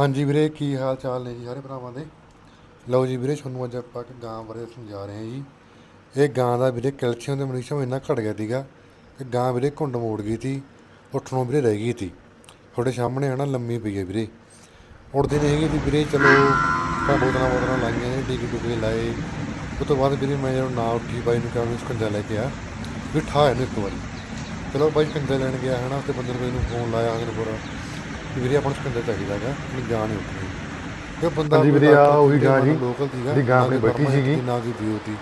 ਹਾਂਜੀ ਵੀਰੇ, ਕੀ ਹਾਲ ਚਾਲ ਨੇ ਜੀ ਸਾਰੇ ਭਰਾਵਾਂ ਦੇ? ਲਓ ਜੀ ਵੀਰੇ, ਤੁਹਾਨੂੰ ਅੱਜ ਆਪਾਂ ਇੱਕ ਗਾਂ ਬਾਰੇ ਸਮਝਾ ਰਹੇ ਹਾਂ ਜੀ। ਇਹ ਗਾਂ ਦਾ ਵੀਰੇ ਕੈਲਸ਼ੀਅਮ ਤੇ ਮੈਗਨੀਸ਼ੀਅਮ ਇੰਨਾ ਘਟ ਗਿਆ ਸੀਗਾ ਕਿ ਗਾਂ ਵੀਰੇ ਘੁੰਡ ਮੋੜ ਗਈ ਸੀ, ਉੱਠਣੋਂ ਵੀਰੇ ਰਹਿ ਗਈ ਸੀ। ਤੁਹਾਡੇ ਸਾਹਮਣੇ ਹੈ ਨਾ ਲੰਮੀ ਪਈ ਹੈ ਵੀਰੇ। ਉੱਠਦੇ ਨਹੀਂ ਹੈਗੇ ਸੀ ਵੀਰੇ, ਚਲੋ ਤਾਂ ਬੋਤਲਾਂ ਬੋਤਲਾਂ ਲਾਈਆਂ ਨੇ ਟੀਕੇ ਟੂਕੇ ਲਾਏ। ਉਸ ਤੋਂ ਬਾਅਦ ਵੀਰੇ ਮੈਂ ਜਦੋਂ ਨਾ ਉੱਠੀ, ਬਾਈ ਨੂੰ ਕਿਹਾ ਸਕੰਜਾ ਲੈ ਕੇ ਆ, ਵੀ ਠਾ ਇਹਨੂੰ ਇੱਕ ਵਾਰੀ। ਚਲੋ ਬਾਈ ਸਕੰਜਾ ਲੈਣ ਗਿਆ ਹੈ ਨਾ ਤੇ ਬੰਦੇ ਨੂੰ ਫੋਨ ਲਾਇਆ ਅਗਰ ਬੁਰਾ ਕਿ ਵੀਰੇ ਆਪਾਂ ਨੂੰ ਚਾਹੀਦਾ ਹੈਗਾ ਵੀ ਗਾਂ ਨਹੀਂ ਉੱਠਣੀ ਤੇ ਬੰਦਾ ਹਾਂਜੀ ਵੀਰੇ, ਆਹ ਉਹੀ ਗਾਂ ਜੀ, ਲੋਕਲ ਸੀਗਾ ਜਿਹੜੀ ਗਾਂ ਨਾ ਆਪਣੀ ਕੋਈ ਬੈਠੀ ਸੀਗੀ। ਨਾ ਕੋਈ ਦਿਓ ਤੀ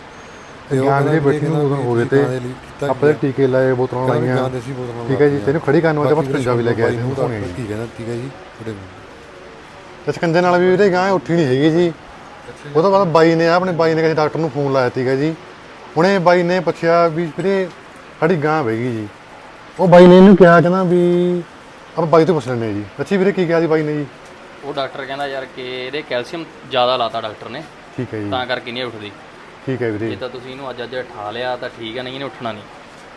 ਤੇ ਉਹ ਗਾਂ ਕਹਿੰਦਾ ਜਿਹੜੀ ਬੈਠੀ ਨੂੰ ਉਦੋਂ ਹੋ ਗਏ ਗਾਂ ਤੇ ਦੇ ਲਈ ਕੀਤਾ ਆਪਣੇ ਗਿਆ। ਟੀਕੇ ਲਾਏ ਬੋਤਲਾਂ ਕਹਿੰਦਾ ਲਾਈਆਂ। ਗਾਂ ਦੇ ਸੀ ਬੋਤਲਾਂ ਠੀਕ ਹੈ ਜੀ ਲਾਤੀਆਂ। ਤੈਨੂੰ ਖੜੀ ਕਰਨ ਵਾਸਤੇ ਬਾਕੀ ਆਪਾਂ ਸਕੰਜਾ ਵੀ ਲੈ ਕੇ ਆਏ ਸੀ ਹੋਣੇ ਜੀ। ਠੀਕ ਹੈ ਨਾ ਠੀਕ ਹੈ ਜੀ ਤੁਹਾਡੇ ਤੇ ਸਕੰਜੇ ਨਾਲ ਵੀ ਵੀਰੇ ਗਾਂ ਉੱਠੀ ਨਹੀਂ ਹੈਗੀ ਜੀ। ਉਹ ਤੋਂ ਬਾਅਦ ਬਾਈ ਨੇ ਆਪਣੇ ਬਾਈ ਨੇ ਕਿਸੇ ਡਾਕਟਰ ਨੂੰ ਫੋਨ ਲਾਇਆ ਸੀਗਾ ਜੀ। ਉਹਨੇ ਬਾਈ ਨੇ ਪੁੱਛਿਆ ਵੀ ਵੀਰੇ ਸਾਡੀ ਗਾਂ ਬਹਿ ਜੀ। ਉਹ ਬਾਈ ਨੇ ਇਹਨੂੰ ਕਿਹਾ ਕਹਿੰਦਾ ਵੀ ਆਪਾਂ ਬਾਈ ਤੋਂ ਪੁੱਛ ਲੈਂਦੇ ਹਾਂ ਜੀ। ਅੱਛੀ ਵੀਰੇ ਕੀ ਕਿਹਾ ਜੀ ਬਾਈ ਨੇ ਜੀ? ਉਹ ਡਾਕਟਰ ਕਹਿੰਦਾ ਯਾਰ ਕਿ ਇਹਦੇ ਕੈਲਸ਼ੀਅਮ ਜ਼ਿਆਦਾ ਲਾਤਾ ਡਾਕਟਰ ਨੇ। ਠੀਕ ਹੈ ਜੀ। ਤਾਂ ਕਰਕੇ ਨਹੀਂ ਉੱਠਦੀ। ਠੀਕ ਹੈ ਜੇ ਵੀਰੇ ਤਾਂ ਤੁਸੀਂ ਇਹਨੂੰ ਅੱਜ ਅੱਜ ਠਾ ਲਿਆ ਤਾਂ ਠੀਕ ਹੈ ਨਹੀਂ ਇਹਨੇ ਉੱਠਣਾ ਨਹੀਂ।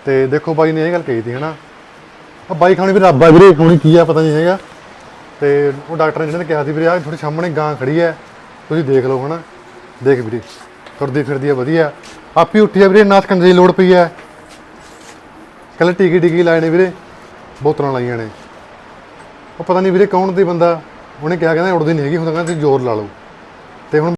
ਤੇ ਦੇਖੋ ਬਾਈ ਨੇ ਇਹ ਗੱਲ ਕਹੀ ਸੀ ਹਨਾ। ਆ ਬਾਈ ਖਾਣੀ ਵੀ ਰੱਬ ਆ ਵੀਰੇ ਹੁਣੀ ਕੀ ਆ ਪਤਾ ਨਹੀਂ ਹੈਗਾ। ਤੇ ਉਹ ਡਾਕਟਰ ਨੇ ਜਿਹਨੇ ਕਿਹਾ ਸੀ ਵੀਰੇ ਆ ਤੁਹਾਡੇ ਸਾਹਮਣੇ ਗਾਂ ਖੜੀ ਹੈ। ਤੁਸੀਂ ਦੇਖ ਲਓ ਹਨਾ। ਦੇਖ ਵੀਰੇ ਤੁਰਦੀ ਫਿਰਦੀ ਆ ਵਧੀਆ। ਆਪੀ ਉੱਠੀ ਆ ਵੀਰੇ ਨਾ ਸਕੰਜੇ ਦੀ ਲੋੜ ਪਈ ਹੈ। ਕੱਲ ਟੀਕੀ ਟੀਕੀ ਲਾਏ ਨੇ ਵੀਰੇ ਬੋਤਲਾਂ ਲਾਈਆਂ ਨੇ। ਉਹ ਪਤਾ ਨਹੀਂ ਵੀਰੇ ਕੌਣ ਦੀ ਬੰਦਾ, ਉਹਨੇ ਕਿਹਾ ਕਹਿੰਦਾ ਉੜਦੀ ਨਹੀਂ ਹੈਗੀ, ਹੁਣ ਕਹਿੰਦਾ ਤੁਸੀਂ ਜ਼ੋਰ ਲਾ ਲਓ। ਤੇ ਹੁਣ